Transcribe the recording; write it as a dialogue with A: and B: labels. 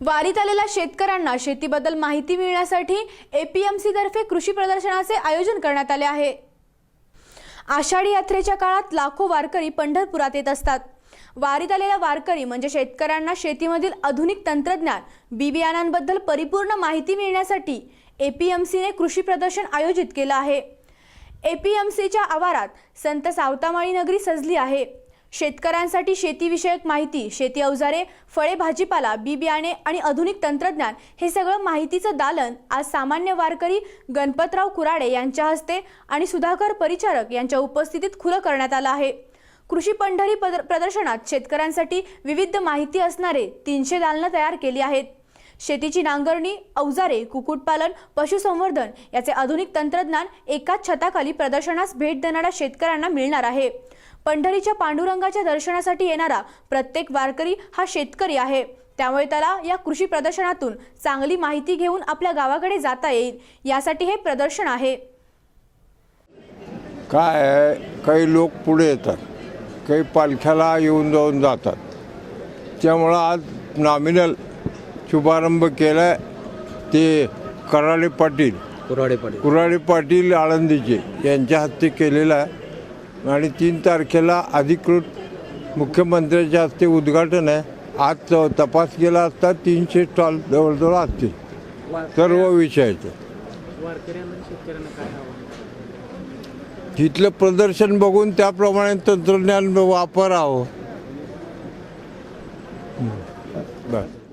A: वारीत आलेल्या शेतकऱ्यांना शेतीबद्दल माहिती मिळण्यासाठी एपीएमसी तर्फे कृषी प्रदर्शनाचे आयोजन करण्यात आले आहे. आषाढी यात्रेच्या काळात लाखो वारकरी पंढरपुरात येत असतात. वारीत आलेला वारकरी म्हणजे शेतकऱ्यांना शेतीमधील आधुनिक तंत्रज्ञान बी बियाणांबद्दल परिपूर्ण माहिती मिळण्यासाठी एपीएमसीने कृषी प्रदर्शन आयोजित केलं आहे. एपीएमसीच्या आवारात संत सावतामाळी नगरी सजली आहे. शेतकऱ्यांसाठी शेतीविषयक माहिती शेती अवजारे फळे भाजीपाला बी बियाणे आणि आधुनिक तंत्रज्ञान हे सगळं माहितीचं दालन आज सामान्य वारकरी गणपतराव कुराडे यांच्या हस्ते आणि सुधाकर परिचारक यांच्या उपस्थितीत खुलं करण्यात आलं आहे. कृषी पंढरी पद- प्रदर्शनात शेतकऱ्यांसाठी विविध माहिती असणारे तीनशे दालनं तयार केली आहेत. शेतीची नांगरणी अवजारे कुक्कुटपालन पशुसंवर्धन याचे आधुनिक तंत्रज्ञान एकाच छताखाली प्रदर्शनास भेट देणाऱ्या शेतकऱ्यांना मिळणार आहे. पंढरीच्या पांडुरंगाच्या दर्शनासाठी येणारा प्रत्येक वारकरी हा शेतकरी आहे. त्यामुळे त्याला या कृषी प्रदर्शनातून चांगली माहिती घेऊन आपल्या गावाकडे जाता येईल. यासाठी हे प्रदर्शन आहे.
B: काय आहे? काही लोक पुढे येतात. काही पालख्याला येऊन जाऊन जातात. त्यामुळं आज नॉमिनल शुभारंभ केला आहे ते कराडे पाटील.
C: कुराडे पाटील.
B: कुराडे पाटील आळंदीचे यांच्या हस्ते केलेला आहे. आणि तीन तारखेला अधिकृत मुख्यमंत्र्याच्या हस्ते उद्घाटन आहे. आज तपास केला असता तीनशे स्टॉल जवळजवळ असतील. सर्व विषयाचे. तिथलं प्रदर्शन बघून त्याप्रमाणे तंत्रज्ञान वापरावं. बरं